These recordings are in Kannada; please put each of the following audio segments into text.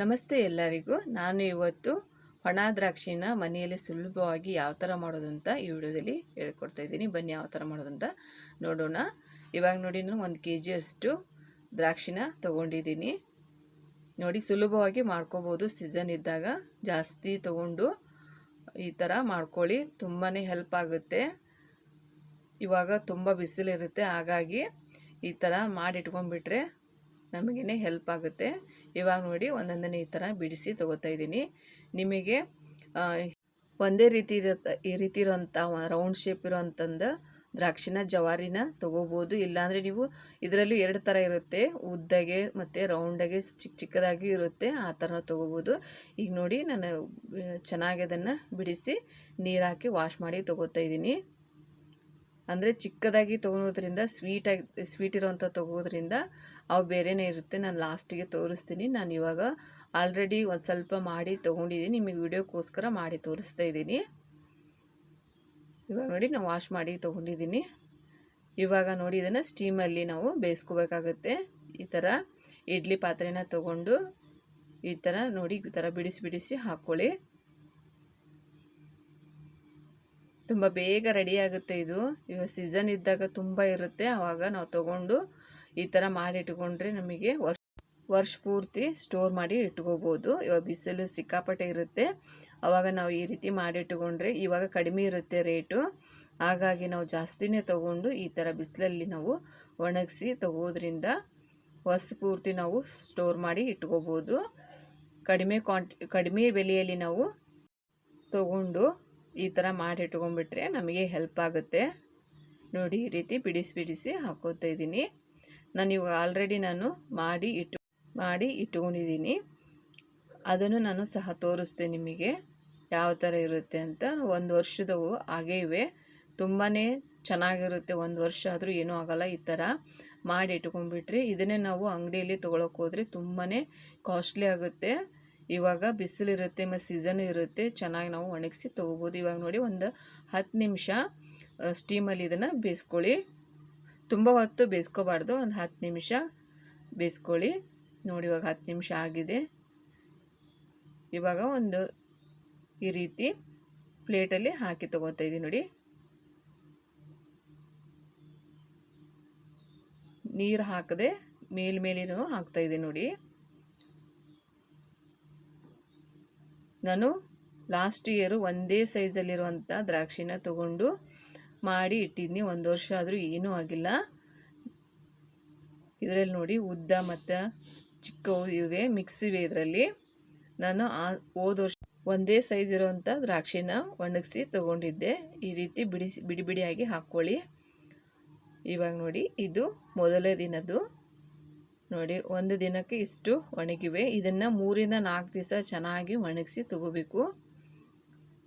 ನಮಸ್ತೆ ಎಲ್ಲರಿಗೂ. ನಾನು ಇವತ್ತು ಒಣ ದ್ರಾಕ್ಷಿನ ಮನೆಯಲ್ಲಿ ಸುಲಭವಾಗಿ ಯಾವ ಥರ ಮಾಡೋದು ಅಂತ ಈ ವಿಡಿಯೋದಲ್ಲಿ ಹೇಳ್ಕೊಡ್ತಾ ಇದ್ದೀನಿ. ಬನ್ನಿ ಯಾವ ಥರ ಮಾಡೋದು ಅಂತ ನೋಡೋಣ. ಇವಾಗ ನೋಡಿ, ನಾನು ಒಂದು ಕೆ ಜಿಯಷ್ಟು ದ್ರಾಕ್ಷಿನ ತೊಗೊಂಡಿದ್ದೀನಿ. ನೋಡಿ, ಸುಲಭವಾಗಿ ಮಾಡ್ಕೋಬೋದು. ಸೀಸನ್ ಇದ್ದಾಗ ಜಾಸ್ತಿ ತೊಗೊಂಡು ಈ ಥರ ಮಾಡ್ಕೊಳ್ಳಿ. ತುಂಬಾ ಹೆಲ್ಪ್ ಆಗುತ್ತೆ. ಇವಾಗ ತುಂಬ ಬಿಸಿಲಿರುತ್ತೆ. ಹಾಗಾಗಿ ಈ ಥರ ಮಾಡಿಟ್ಕೊಂಡ್ಬಿಟ್ರೆ ನಮಗೇ ಹೆಲ್ಪ್ ಆಗುತ್ತೆ. ಇವಾಗ ನೋಡಿ ಒಂದೊಂದನೇ ಈ ಥರ ಬಿಡಿಸಿ ತೊಗೋತಾ ಇದ್ದೀನಿ. ನಿಮಗೆ ಒಂದೇ ರೀತಿ ಇರತ್ತ ಈ ರೀತಿ ಇರೋಂಥ ರೌಂಡ್ ಶೇಪ್ ಇರೋವಂಥದ್ದು ದ್ರಾಕ್ಷಿನ ಜವಾರಿನ ತೊಗೋಬೋದು. ಇಲ್ಲಾಂದರೆ ನೀವು ಇದರಲ್ಲೂ ಎರಡು ಥರ ಇರುತ್ತೆ. ಉದ್ದಗೆ ಮತ್ತು ರೌಂಡಾಗೆ ಚಿಕ್ಕ ಚಿಕ್ಕದಾಗಿ ಇರುತ್ತೆ, ಆ ಥರ ತೊಗೋಬೋದು. ಈಗ ನೋಡಿ ನಾನು ಚೆನ್ನಾಗಿ ಅದನ್ನು ಬಿಡಿಸಿ ನೀರಾಕಿ ವಾಶ್ ಮಾಡಿ ತೊಗೋತಾ ಇದ್ದೀನಿ. ಅಂದರೆ ಚಿಕ್ಕದಾಗಿ ತೊಗೊಳೋದ್ರಿಂದ ಸ್ವೀಟಾಗಿ ಸ್ವೀಟ್ ಇರೋವಂಥ ತೊಗೋದ್ರಿಂದ ಅವು ಬೇರೆನೇ ಇರುತ್ತೆ. ನಾನು ಲಾಸ್ಟಿಗೆ ತೋರಿಸ್ತೀನಿ. ನಾನು ಇವಾಗ ಆಲ್ರೆಡಿ ಒಂದು ಸ್ವಲ್ಪ ಮಾಡಿ ತೊಗೊಂಡಿದ್ದೀನಿ ನಿಮಗೆ ವಿಡಿಯೋಕ್ಕೋಸ್ಕರ ಮಾಡಿ ತೋರಿಸ್ತಾ ಇದ್ದೀನಿ ಇವಾಗ ನೋಡಿ ನಾವು ವಾಶ್ ಮಾಡಿ ತೊಗೊಂಡಿದ್ದೀನಿ ಇವಾಗ ನೋಡಿ, ಇದನ್ನು ಸ್ಟೀಮಲ್ಲಿ ನಾವು ಬೇಯಿಸ್ಕೋಬೇಕಾಗುತ್ತೆ. ಈ ಥರ ಇಡ್ಲಿ ಪಾತ್ರೆನ ತೊಗೊಂಡು ಈ ಥರ ನೋಡಿ, ಈ ಥರ ಬಿಡಿಸಿ ಬಿಡಿಸಿ ಹಾಕ್ಕೊಳ್ಳಿ ತುಂಬ ಬೇಗ ರೆಡಿ ಆಗುತ್ತೆ ಇದು. ಇವಾಗ ಸೀಸನ್ ಇದ್ದಾಗ ತುಂಬ ಇರುತ್ತೆ. ಆವಾಗ ನಾವು ತಗೊಂಡು ಈ ಥರ ಮಾಡಿ ಇಟ್ಕೊಂಡ್ರೆ ನಮಗೆ ವರ್ಷ ವರ್ಷ ಪೂರ್ತಿ ಸ್ಟೋರ್ ಮಾಡಿ ಇಟ್ಕೋಬೋದು. ಇವಾಗ ಬಿಸಿಲು ಸಿಕ್ಕಾಪಟ್ಟೆ ಇರುತ್ತೆ. ಆವಾಗ ನಾವು ಈ ರೀತಿ ಮಾಡಿ ಇಟ್ಕೊಂಡ್ರೆ ಇವಾಗ ಕಡಿಮೆ ಇರುತ್ತೆ ರೇಟು ಹಾಗಾಗಿ ನಾವು ಜಾಸ್ತಿನೇ ತಗೊಂಡು ಈ ಥರ ಬಿಸಿಲಲ್ಲಿ ನಾವು ಒಣಗಿಸಿ ತಗೋದ್ರಿಂದ ವರ್ಷ ಪೂರ್ತಿ ನಾವು ಸ್ಟೋರ್ ಮಾಡಿ ಇಟ್ಕೋಬೋದು. ಕಡಿಮೆ ಕ್ವಾಂಟಿ ಕಡಿಮೆ ಬೆಲೆಯಲ್ಲಿ ನಾವು ತಗೊಂಡು ಈ ಥರ ಮಾಡಿ ಇಟ್ಕೊಂಡ್ಬಿಟ್ರೆ ನಮಗೆ ಹೆಲ್ಪ್ ಆಗುತ್ತೆ. ನೋಡಿ, ಈ ರೀತಿ ಬಿಡಿಸಿ ಬಿಡಿಸಿ ಹಾಕೋತಾ ಇದ್ದೀನಿ. ನಾನು ಇವಾಗ ಆಲ್ರೆಡಿ ನಾನು ಮಾಡಿ ಇಟ್ಟು ಮಾಡಿ ಇಟ್ಕೊಂಡಿದ್ದೀನಿ. ಅದನ್ನು ನಾನು ಸಹ ತೋರಿಸ್ತೆ ನಿಮಗೆ. ಯಾವ ಥರ ಇರುತ್ತೆ ಅಂತ ಒಂದು ವರ್ಷದವು ಹಾಗೇ ಇವೆ. ತುಂಬಾ ಚೆನ್ನಾಗಿರುತ್ತೆ. ಒಂದು ವರ್ಷ ಆದರೂ ಏನೂ ಆಗೋಲ್ಲ ಈ ಥರ ಮಾಡಿ ಇಟ್ಕೊಂಡ್ಬಿಟ್ರೆ. ಇದನ್ನೇ ನಾವು ಅಂಗಡಿಯಲ್ಲಿ ತೊಗೊಳಕ್ಕೆ ಹೋದರೆ ತುಂಬಾ ಕಾಸ್ಟ್ಲಿ ಆಗುತ್ತೆ. ಇವಾಗ ಬಿಸಿಲಿರುತ್ತೆ ಮತ್ತು ಸೀಸನ್ ಇರುತ್ತೆ, ಚೆನ್ನಾಗಿ ನಾವು ಒಣಗಿಸಿ ತೊಗೋಬೋದು. ಇವಾಗ ನೋಡಿ, ಒಂದು ಹತ್ತು ನಿಮಿಷ ಸ್ಟೀಮಲ್ಲಿ ಇದನ್ನು ಬೇಯಿಸ್ಕೊಳ್ಳಿ. ತುಂಬ ಹೊತ್ತು ಬೇಯಿಸ್ಕೋಬಾರ್ದು, ಒಂದು ಹತ್ತು ನಿಮಿಷ ಬೇಯಿಸ್ಕೊಳ್ಳಿ. ನೋಡಿ, ಇವಾಗ ಹತ್ತು ನಿಮಿಷ ಆಗಿದೆ. ಇವಾಗ ಒಂದು ಈ ರೀತಿ ಪ್ಲೇಟಲ್ಲಿ ಹಾಕಿ ತೊಗೋತಾ ಇದ್ದೀನಿ ನೋಡಿ. ನೀರು ಹಾಕದೆ ಮೇಲ್ಮೇಲೇನೂ ಹಾಕ್ತಾ ಇದ್ದೀನಿ ನೋಡಿ. ನಾನು ಲಾಸ್ಟ್ ಇಯರು ಒಂದೇ ಸೈಜಲ್ಲಿರುವಂಥ ದ್ರಾಕ್ಷಿನ ತಗೊಂಡು ಮಾಡಿ ಇಟ್ಟಿದ್ದೀನಿ ಒಂದು ವರ್ಷ ಆದರೂ ಏನೂ ಆಗಿಲ್ಲ. ಇದರಲ್ಲಿ ನೋಡಿ ಉದ್ದ ಮತ್ತು ಚಿಕ್ಕವು ಇವೆ ಮಿಕ್ಸ್ ಇವೆ ಇದರಲ್ಲಿ. ನಾನು ಆ ಹೋದ ವರ್ಷ ಒಂದೇ ಸೈಜ್ ಇರೋವಂಥ ದ್ರಾಕ್ಷಿನ ಒಣಗಿಸಿ ತೊಗೊಂಡಿದ್ದೆ. ಈ ರೀತಿ ಬಿಡಿಸಿ, ಬಿಡಿ, ಬಿಡಿಯಾಗಿ ಹಾಕ್ಕೊಳ್ಳಿ. ಇವಾಗ ನೋಡಿ ಇದು ಮೊದಲನೇ ದಿನದ್ದು. ನೋಡಿ, ಒಂದು ದಿನಕ್ಕೆ ಇಷ್ಟು ಒಣಗಿವೆ. ಇದನ್ನು ಮೂರಿಂದ ನಾಲ್ಕು ದಿವಸ ಚೆನ್ನಾಗಿ ಒಣಗಿಸಿ ತಗೋಬೇಕು.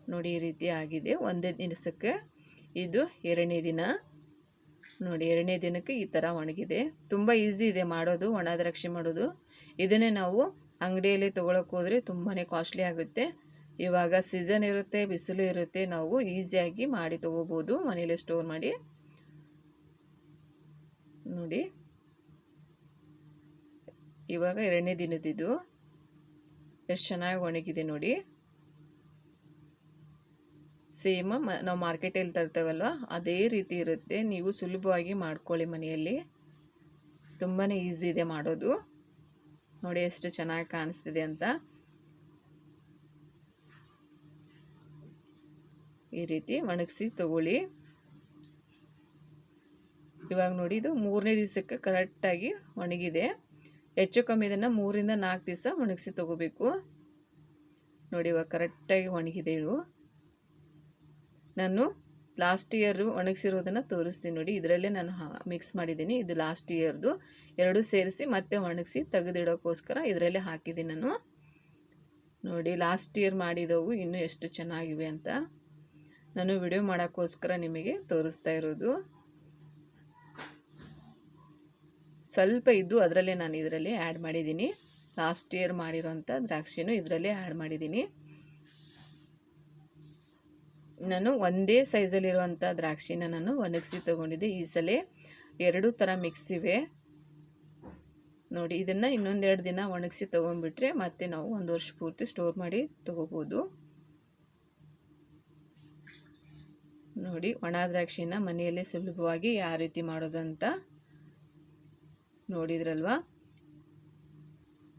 ನೋಡಿ, ಈ ರೀತಿ ಆಗಿದೆ. ಒಂದೇ ದಿವಸಕ್ಕೆ ಇದು ಎರಡನೇ ದಿನ. ನೋಡಿ, ಎರಡನೇ ದಿನಕ್ಕೆ ಈ ಥರ ಒಣಗಿದೆ. ತುಂಬ ಈಸಿ ಇದೆ ಮಾಡೋದು, ಒಣ ದ್ರಾಕ್ಷಿ ಮಾಡೋದು. ಇದನ್ನೇ ನಾವು ಅಂಗಡಿಯಲ್ಲಿ ತೊಗೊಳಕ್ಕೆ ಹೋದರೆ ತುಂಬಾ ಕಾಸ್ಟ್ಲಿ ಆಗುತ್ತೆ. ಇವಾಗ ಸೀಸನ್ ಇರುತ್ತೆ, ಬಿಸಿಲು ಇರುತ್ತೆ. ನಾವು ಈಸಿಯಾಗಿ ಮಾಡಿ ತೊಗೋಬೋದು, ಮನೇಲಿ ಸ್ಟೋರ್ ಮಾಡಿ. ನೋಡಿ. ಇವಾಗ ಎರಡನೇ ದಿನದಿದು. ಎಷ್ಟು ಚೆನ್ನಾಗಿ ಒಣಗಿದೆ ನೋಡಿ. ಸೇಮ್ ನಾವು ಮಾರ್ಕೆಟಲ್ಲಿ ತರ್ತೇವಲ್ವ? ಅದೇ ರೀತಿ ಇರುತ್ತೆ. ನೀವು ಸುಲಭವಾಗಿ ಮಾಡ್ಕೊಳ್ಳಿ ಮನೆಯಲ್ಲಿ. ತುಂಬಾ ಈಸಿ ಇದೆ ಮಾಡೋದು. ನೋಡಿ ಎಷ್ಟು ಚೆನ್ನಾಗಿ ಕಾಣಿಸ್ತಿದೆ ಅಂತ. ಈ ರೀತಿ ಒಣಗಿಸಿ ತಗೊಳ್ಳಿ. ಇವಾಗ ನೋಡಿ ಇದು ಮೂರನೇ ದಿವಸಕ್ಕೆ ಕರೆಕ್ಟಾಗಿ ಒಣಗಿದೆ. ಹೆಚ್ಚು ಕಮ್ಮಿ ಇದನ್ನು ಮೂರಿಂದ ನಾಲ್ಕು ದಿವಸ ಒಣಗಿಸಿ ತೊಗೋಬೇಕು. ನೋಡಿ, ಇವಾಗ ಕರೆಕ್ಟಾಗಿ ಒಣಗಿದೆ ಇವು ನಾನು ಲಾಸ್ಟ್ ಇಯರು ಒಣಗಿಸಿರೋದನ್ನು ತೋರಿಸ್ತೀನಿ ನೋಡಿ. ಇದರಲ್ಲೇ ನಾನು ಮಿಕ್ಸ್ ಮಾಡಿದ್ದೀನಿ. ಇದು ಲಾಸ್ಟ್ ಇಯರ್ದು. ಎರಡೂ ಸೇರಿಸಿ ಮತ್ತೆ ಒಣಗಿಸಿ ತೆಗೆದಿಡೋಕ್ಕೋಸ್ಕರ ಇದರಲ್ಲೇ ಹಾಕಿದ್ದೀನಿ ನಾನು. ನೋಡಿ, ಲಾಸ್ಟ್ ಇಯರ್ ಮಾಡಿದವು ಇನ್ನೂ ಎಷ್ಟು ಚೆನ್ನಾಗಿವೆ ಅಂತ. ನಾನು ವಿಡಿಯೋ ಮಾಡೋಕ್ಕೋಸ್ಕರ ನಿಮಗೆ ತೋರಿಸ್ತಾ ಇರೋದು. ಸ್ವಲ್ಪ ಇದ್ದು ಅದರಲ್ಲೇ ನಾನು ಇದರಲ್ಲಿ ಆ್ಯಡ್ ಮಾಡಿದ್ದೀನಿ. ಲಾಸ್ಟ್ ಇಯರ್ ಮಾಡಿರೋಂಥ ದ್ರಾಕ್ಷಿನೂ ಇದರಲ್ಲೇ ಆ್ಯಡ್ ಮಾಡಿದ್ದೀನಿ. ನಾನು ಒಂದೇ ಸೈಜಲ್ಲಿರುವಂಥ ದ್ರಾಕ್ಷಿನ ನಾನು ಒಣಗಿಸಿ ತೊಗೊಂಡಿದ್ದೆ. ಈ ಸಲ ಎರಡು ಥರ ಮಿಕ್ಸ್ ಇವೆ. ನೋಡಿ, ಇದನ್ನು ಇನ್ನೊಂದೆರಡು ದಿನ ಒಣಗಿಸಿ ತೊಗೊಂಡ್ಬಿಟ್ರೆ ಮತ್ತೆ ನಾವು ಒಂದು ವರ್ಷ ಪೂರ್ತಿ ಸ್ಟೋರ್ ಮಾಡಿ ತೊಗೋಬೋದು. ನೋಡಿ, ಒಣ ದ್ರಾಕ್ಷಿನ ಮನೆಯಲ್ಲೇ ಸುಲಭವಾಗಿ ಯಾವ ರೀತಿ ಮಾಡೋದಂತ ನೋಡಿದ್ರಲ್ವಾ?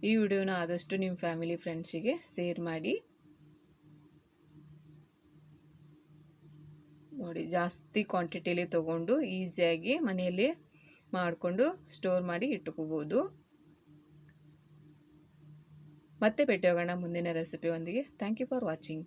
ಈ ವಿಡಿಯೋನ ಆದಷ್ಟು ನಿಮ್ಮ ಫ್ಯಾಮಿಲಿ ಫ್ರೆಂಡ್ಸಿಗೆ ಶೇರ್ ಮಾಡಿ. ನೋಡಿ, ಜಾಸ್ತಿ ಕ್ವಾಂಟಿಟಿಲಿ ತೊಗೊಂಡು ಈಸಿಯಾಗಿ ಮನೆಯಲ್ಲಿ ಮಾಡಿಕೊಂಡು ಸ್ಟೋರ್ ಮಾಡಿ ಇಟ್ಕೋಬೋದು. ಮತ್ತೆ ಭೇಟಿ ಹೋಗೋಣ ಮುಂದಿನ ರೆಸಿಪಿಯೊಂದಿಗೆ. Thank you for watching